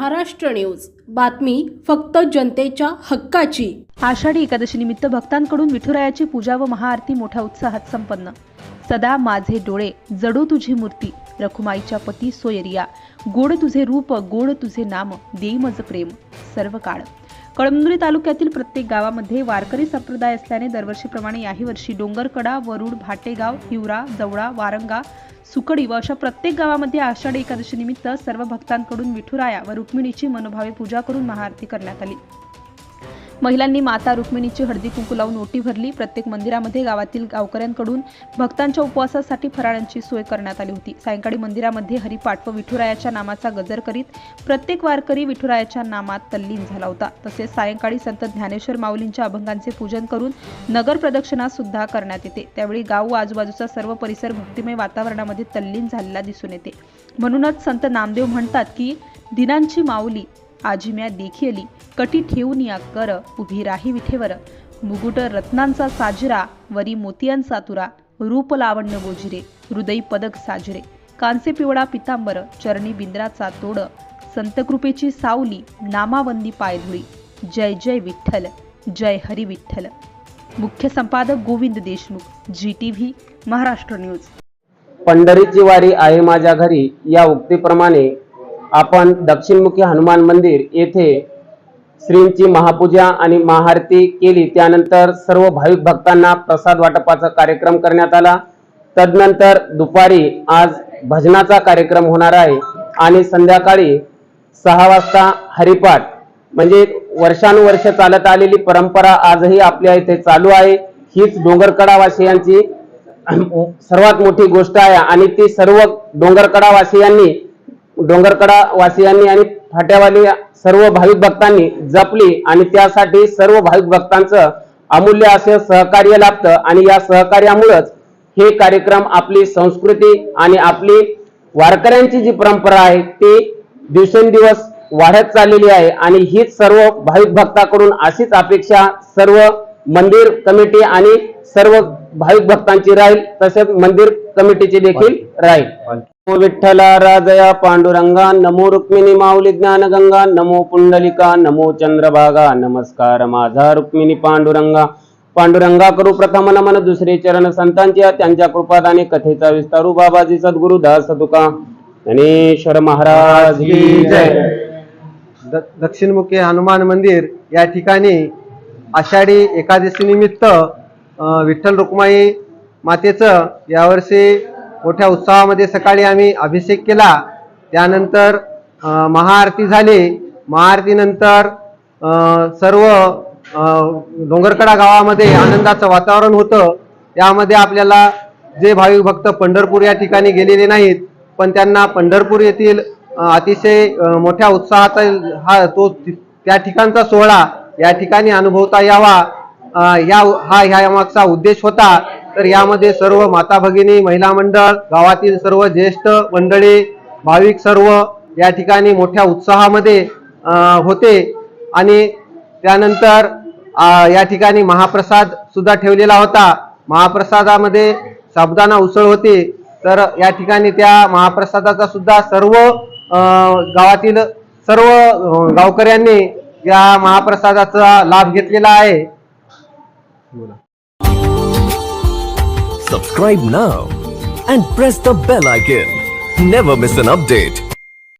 Maharashtra news. बातमी फक्त जनतेच्या हक्काची. आषाढी एकादशी निमित्त भक्तांकडून विठुरायाची पूजा व महाआरती मोठ्या उत्साहात संपन्न. सदा माझे डोळे जडो तुझी मूर्ती रखुमाईच्या पती सोयरिया. गोड तुझे रूप गोड तुझे नाम देई मज प्रेम. सर्व काळ कळमनुरी तालुक्यातील प्रत्येक गावामध्ये वारकरी संप्रदाय असल्याने दरवर्षीप्रमाणे याही वर्षी डोंगरकडा वरुड भाटेगाव हिवरा जवळा वारंगा सुकडी व अशा प्रत्येक गावामध्ये आषाढी एकादशीनिमित्त सर्व भक्तांकडून विठुराया व रुक्मिणीची मनोभावे पूजा करून महाआरती करण्यात आली. महिलांनी माता रुक्मिणीची हळदी कुंकू लावून ओटी भरली. प्रत्येक मंदिरामध्ये गावातील गावकऱ्यांकडून भक्तांच्या उपवासासाठी फराळांची सोय करण्यात आली होती. सायंकाळी मंदिरामध्ये हरिपाठ व विठुरायाच्या नामाचा गजर करीत प्रत्येक वारकरी विठुरायाच्या नामात तल्लीन झाला होता. तसेच सायंकाळी संत ज्ञानेश्वर माऊलींच्या अभंगांचे पूजन करून नगर प्रदक्षिणा सुद्धा करण्यात येते. त्यावेळी गाव व आजूबाजूचा सर्व परिसर भक्तिमय वातावरणामध्ये तल्लीन झालेला दिसून येते. म्हणूनच संत नामदेव म्हणतात की दिनांची माऊली आजिम्या देखियली कटी ठेवून या कर उभी राही विठेवर. मुकुट रत्नांचा साजरा वरी मोतियांचा तुरा रूप लावण्य बोजिरे हृदयी पदक साजरे. कांसे पिवळा पितांबर चरणी बिंद्राचा तोड संतकृपेची सावली नामावंदी पायधुळी. जय जय विठ्ठल जय हरी विठ्ठल. मुख्य संपादक Govind Deshmukh ji T V Maharashtra news. पंढरीची वारी आहे माझ्या घरी. या उक्तीप्रमाणे आपण दक्षिणमुखी हनुमान मंदिर येथे श्रींची महापूजा आणि महाआरती केली. त्यानंतर सर्व भाविक भक्तांना प्रसाद वाटपाचा कार्यक्रम करण्यात आला. तदनंतर दुपारी आज भजनाचा कार्यक्रम होणार आहे आणि संध्याकाळी सहा वाजता हरिपाठ म्हणजे वर्षानुवर्ष चालत आलेली परंपरा आजही आपल्या इथे चालू आहे. हीच डोंगरकडावासियांची सर्वात मोठी गोष्ट आहे आणि ती सर्व डोंगरकडावासियांनी डोंगरकडा वासियांनी आणि फाट्यावाली सर्व भाविक भक्तांनी जपली आणि त्यासाठी सर्व भाविक भक्तांचं अमूल्य असे सहकार्य लाभतं. आणि या सहकार्यामुळंच हे कार्यक्रम आपली संस्कृती आणि आपली वारकऱ्यांची जी परंपरा आहे ती दिवसेंदिवस वाढत चाललेली आहे. आणि हीच सर्व भाविक भक्ताकडून अशीच अपेक्षा सर्व मंदिर कमिटी आणि सर्व भाविक भक्तांची राहील तसेच मंदिर कमिटीची देखील राहील. विठ्ठला राजया पांडुरंगा नमो रुक्मिणी माऊली ज्ञान गंगा नमो पुंडलिका नमो चंद्रभागा नमस्कार माझा रुक्मिणी पांडुरंगा. पांडुरंगा करू प्रथम नमन दुसरे चरण संतांची त्यांच्या कृपादाने कथेचा विस्तारू बाबाजी सद्गुरु दास तुका. ज्ञानेश्वर महाराज दक्षिणमुखी हनुमान मंदिर या ठिकाणी आषाढी एकादशी निमित्त विठ्ठल रुक्माई मातेचं यावर्षी मोठ्या उत्साहामध्ये सकाळी आम्ही अभिषेक केला. त्यानंतर महाआरती झाली. महाआरतीनंतर सर्व डोंगरकडा गावामध्ये आनंदाचं वातावरण होतं. त्यामध्ये आपल्याला जे भाविक भक्त पंढरपूर या ठिकाणी गेलेले नाहीत पण त्यांना पंढरपूर येथील अतिशय मोठ्या उत्साहाचा हा तो त्या ठिकाणचा सोहळा या ठिकाणी अनुभवता यावा. या हा ह्या मागचा उद्देश होता. तर यामध्ये सर्व माता भगिनी महिला मंडळ गावातील सर्व ज्येष्ठ मंडळी भाविक सर्व या ठिकाणी मोठ्या उत्साहामध्ये होते. आणि त्यानंतर या ठिकाणी महाप्रसाद सुद्धा ठेवलेला होता. महाप्रसादामध्ये साबुदाणा उसळ होती. तर या ठिकाणी त्या महाप्रसादाचा सुद्धा सर्व गावातील सर्व गावकऱ्यांनी या महाप्रसादाचा लाभ घेतलेला आहे. सबस्क्राईब ना and press the bell icon never miss an update